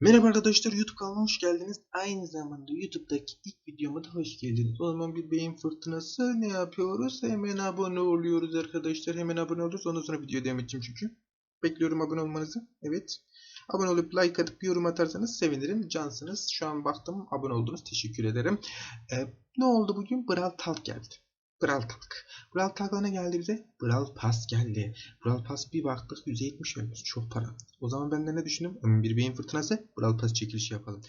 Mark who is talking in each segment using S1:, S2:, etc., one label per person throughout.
S1: Merhaba arkadaşlar YouTube kanalıma hoş geldiniz. Aynı zamanda YouTube'daki ilk videoma da hoş geldiniz. O zaman bir beyin fırtınası ne yapıyoruz? Hemen abone oluyoruz arkadaşlar. Hemen abone oluyoruz. Ondan sonra video devam edeceğim çünkü. Bekliyorum abone olmanızı. Evet. Abone olup like atıp yorum atarsanız sevinirim. Cansınız. Şu an baktım abone oldunuz. Teşekkür ederim. Ee, ne oldu bugün? Brawl Talk geldi. Brawl Talk. Brawl Talk'la ne geldi bize? Brawl Pass geldi. Brawl Pass bir baktık 170 ölmüş. Çok para. O zaman ben de ne düşündüm? Bir beyin fırtınası Brawl Pass çekilişi yapalım.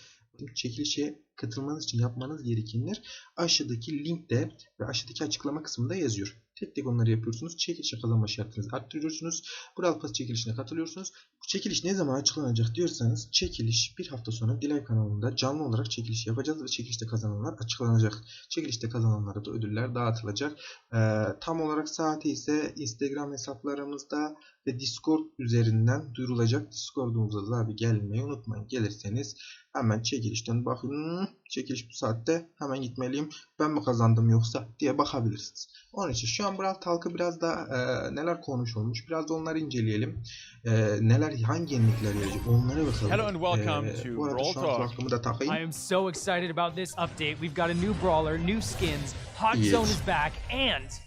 S1: Çekilişe katılmanız için yapmanız gerekenler aşağıdaki linkte ve aşağıdaki açıklama kısmında yazıyor. Tek tek onları yapıyorsunuz. Çekilişe kazanma şartınızı arttırıyorsunuz. Brawl Pass çekilişine katılıyorsunuz. Bu çekiliş ne zaman açıklanacak diyorsanız çekiliş bir hafta sonra Dilay kanalında canlı olarak çekiliş yapacağız ve çekilişte kazananlar açıklanacak. Çekilişte kazananlara da ödüller dağıtılacak. Ee, tam olarak saati ise Instagram hesaplarımızda ve Discord üzerinden duyurulacak. Discord'umuza da bir gelmeyi unutmayın. Gelirseniz hemen çekilişten bakın. Çekiliş bu saatte hemen gitmeliyim. Ben mi kazandım yoksa diye bakabilirsiniz. Onun için şu an Brawl Talk'ı biraz da e, neler konuşulmuş biraz da onları inceleyelim. E, neler hangi yenilikler gelecek onlara bakalım.
S2: Hello and welcome
S1: E,
S2: to
S1: bu arada
S2: Brawl
S1: şu an
S2: Talk.
S1: kulaklığımı da takayım.
S3: I am so excited about this update. We've got a new brawler, new skins, Hot
S1: Yes.
S3: Zone is back, and.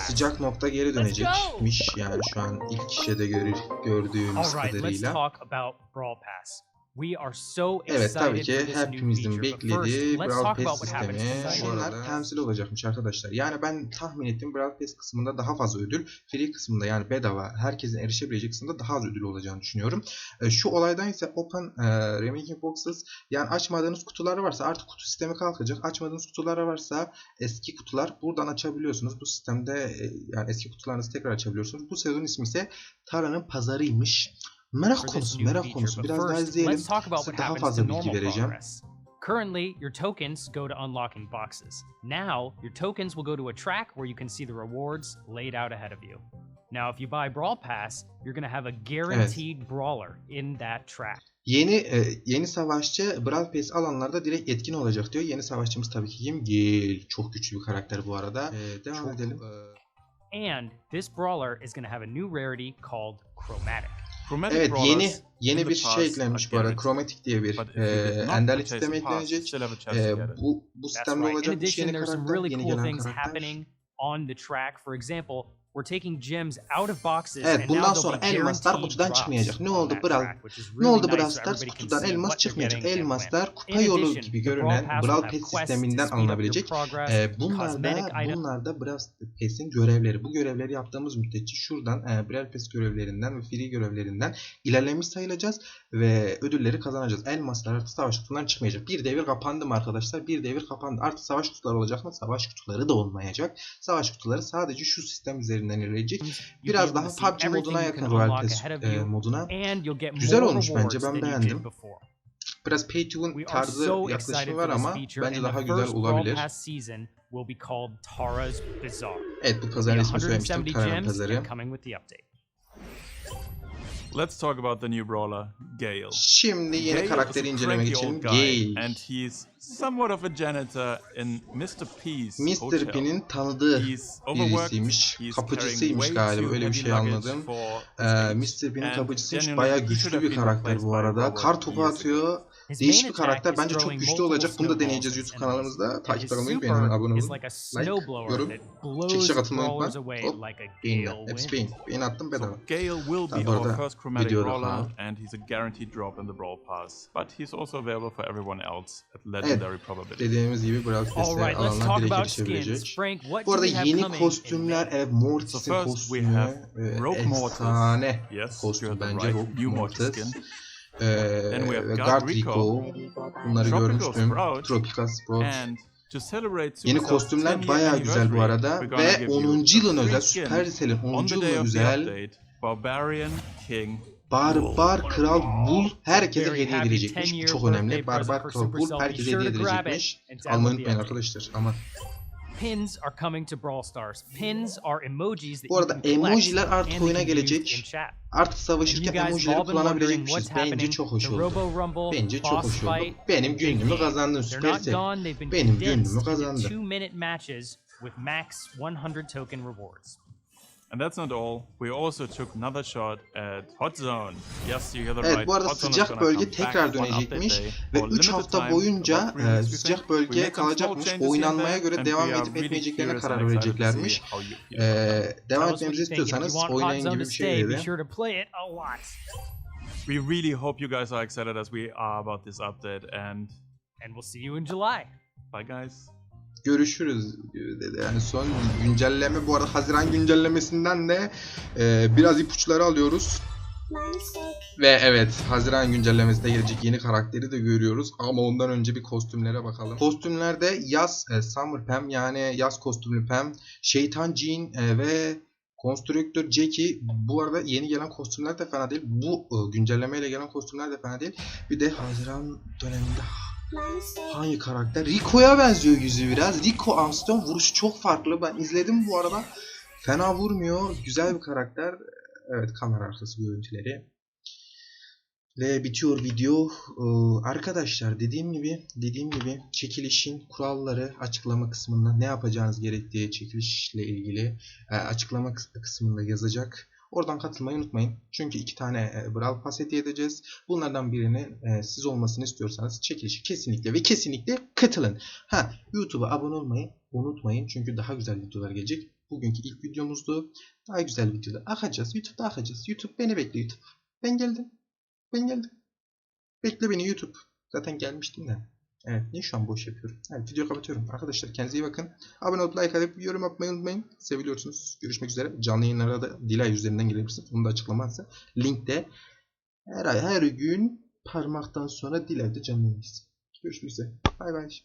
S1: Sıcak nokta geri dönecekmiş. Yani şu an ilk kişide görür, gördüğümüz kadarıyla. Evet tabii ki hepimizin beklediği Brawl Pass sistemi şunlar temsil olacakmış arkadaşlar. Yani ben tahmin ettim Brawl Pass kısmında daha fazla ödül, free kısmında yani bedava herkesin erişebileceği kısımda daha az ödül olacağını düşünüyorum. E, Şu olaydan ise Open e, Remaking Boxes yani açmadığınız kutular varsa artık kutu sistemi kalkacak. Açmadığınız kutular varsa eski kutular buradan açabiliyorsunuz. Bu sistemde e, yani eski kutularınızı tekrar açabiliyorsunuz. Bu sezon ismi ise Tara'nın pazarıymış. Merak konusu, merak konusu. Biraz daha izleyelim. Size daha fazla bilgi vereceğim.
S3: Currently, your tokens go to unlocking boxes. Now, your tokens will go to a track where you can see the rewards laid out ahead of you. Now, if you buy Brawl Pass, you're going to have a guaranteed brawler in that track.
S1: Yeni e, yeni savaşçı Brawl Pass alanlarda direkt etkin olacak diyor. Yeni savaşçımız tabii ki kim? Gil. Çok güçlü bir karakter bu arada. E, devam
S3: Çok,
S1: edelim.
S3: And this brawler is going to have a new rarity called Chromatic.
S2: Chromatic
S1: Evet yeni yeni bir şey eklenmiş bu arada. Chromatic diye bir e, enderlik sistemi eklenecek. E, bu bu sistemde olacakmış
S3: addition,
S1: yeni karakter, yeni gelen karakter.
S3: on the track. For example, we're taking gems out of boxes
S1: Evet, bundan sonra elmaslar kutudan çıkmayacak. Ne oldu Brawl? Ne oldu Brawl Stars? Kutudan elmas çıkmayacak. Elmaslar kupa yolu gibi görünen Brawl Pass sisteminden alınabilecek.
S3: progress,
S1: E, bunlar da bunlar da Brawl Pass'in görevleri. Bu görevleri yaptığımız müddetçe şuradan e, Brawl Pass görevlerinden ve free görevlerinden ilerlemiş sayılacağız ve ödülleri kazanacağız. Elmaslar artık savaş kutularından çıkmayacak. Bir devir kapandı mı arkadaşlar? Bir devir kapandı. Artık savaş kutuları olacak mı? Savaş kutuları da olmayacak. Savaş kutuları sadece şu sistem üzerinden ilerleyecek. Biraz daha PUBG moduna yakın Royal Pass e, moduna. Güzel olmuş bence, ben beğendim. Biraz pay to win tarzı yaklaşımı var ama bence daha güzel olabilir. Evet bu
S3: Be
S1: pazarın ismi
S3: 170
S1: söylemiştim.
S3: Gems
S1: pazarı.
S2: Let's talk about the new brawler, Gale.
S1: Şimdi yeni
S2: Gale
S1: karakteri incelemek için Gale.
S2: and he's somewhat of a janitor in Mr. P's
S1: Mr. P'nin tanıdığı birisiymiş. Kapıcısıymış galiba öyle bir şey anladım. Ee. Mr. P'nin kapıcısıymış.
S2: should
S1: güçlü bir karakter bu arada. Kar topu atıyor. Değişik bir karakter. Bence çok güçlü olacak. Bunu da deneyeceğiz YouTube kanalımızda. Takip
S3: super
S1: unutmayın. Abone olun.
S3: like
S1: yorum, çekişe katılmayı unutma. Hop, Beğenle.
S3: gale
S1: Hepsi beğen. Beğen attım bedava.
S2: Gale will be
S1: Tabii bu
S2: our
S1: arada
S2: first chromatic
S1: videoda
S2: brawler,
S1: falan.
S2: and he's a guaranteed drop in the Brawl Pass. But he's also available for everyone else at legendary probability.
S1: Dediğimiz gibi Brawl
S3: let's
S1: alanlar direkt erişebilecek. Bu arada yeni kostümler, evet Mortis'in kostümü, efsane
S2: Yes,
S1: kostüm bence Rogue
S2: Mortis
S1: Ee,
S2: have
S1: ve
S2: Guard Rico.
S1: Bunları görmüştüm. Tropical Sprout. Yeni kostümler
S2: 10 year
S1: bayağı güzel bu arada ve
S2: give you
S1: 10.
S2: a
S1: yılın özel Supercell'in 10.
S2: on the day
S1: yılın
S2: of the
S1: özel
S2: update, Barbarian King
S1: Barbar Kral Bull herkese hediye edilecekmiş.
S3: 10
S1: Bu çok önemli. Barbar Kral Bull herkese hediye edilecekmiş. Almayı unutmayın arkadaşlar. Aman.
S3: Pins are coming to Brawl Stars. Pins are emojis that
S1: Bu arada emojiler artık oyuna gelecek. Artık savaşırken emojileri kullanabilecekmişiz. Bence çok hoş oldu. Bence çok hoş oldu. Benim gönlümü kazandın Supercell. Benim gönlümü kazandın.
S3: two-minute matches with max 100 token rewards.
S2: And that's not all. We also took another shot at Hot Zone. Yes, you hear the
S1: Evet,
S2: right.
S1: bu arada
S2: Hot Zone is
S1: sıcak bölge tekrar dönecekmiş ve
S2: for
S1: 3
S2: limited
S1: hafta boyunca e, sıcak
S2: small
S1: kalacakmış. Oynanmaya göre devam edip etmeyeceklerine karar vereceklermiş. Ee, devam etmemizi istiyorsanız oynayın
S3: Zone
S1: gibi bir şey dedi.
S2: We really hope you guys are excited as we are about this update. And
S3: And we'll see you in July.
S2: bye, guys.
S1: Görüşürüz dedi. Yani son güncelleme bu arada Haziran güncellemesinden de e, biraz ipuçları alıyoruz. Ve evet Haziran güncellemesinde gelecek yeni karakteri de görüyoruz ama ondan önce bir kostümlere bakalım. Kostümlerde yaz e, Summer Pam yani yaz kostümlü Pam, Şeytan Jean e, ve Konstrüktör Jackie bu arada yeni gelen kostümler de fena değil. Bu e, güncellemeyle gelen kostümler de fena değil. Bir de Haziran döneminde hangi karakter? Rico'ya benziyor yüzü biraz. Rico Armstrong vuruşu çok farklı. Ben izledim bu arada. Fena vurmuyor. Güzel bir karakter. Evet kamera arkası görüntüleri. Ve bitiyor video. Ee, arkadaşlar dediğim gibi dediğim gibi çekilişin kuralları açıklama kısmında ne yapacağınız gerektiği çekilişle ilgili e, açıklama kıs- kısmında yazacak. Oradan katılmayı unutmayın. Çünkü iki tane e, Brawl Pass hediye edeceğiz. Bunlardan birini e, siz olmasını istiyorsanız çekilişi kesinlikle ve kesinlikle katılın. Ha YouTube'a abone olmayı unutmayın. Çünkü daha güzel videolar gelecek. Bugünkü ilk videomuzdu. Daha güzel videolar akacağız. YouTube'da akacağız. YouTube beni bekle YouTube. Ben geldim. Ben geldim. Bekle beni YouTube. Zaten gelmiştim de. Evet niye şu an boş yapıyorum? Evet video kapatıyorum. Arkadaşlar kendinize iyi bakın. Abone olup like atıp yorum yapmayı unutmayın. Seviliyorsunuz. Görüşmek üzere. Canlı yayınlara da Dilay üzerinden gelebilirsiniz. Bunu da açıklamazsa. Linkte her ay her gün parmaktan sonra Dilay'da canlı yayındayız. Görüşmek üzere. Bay bay.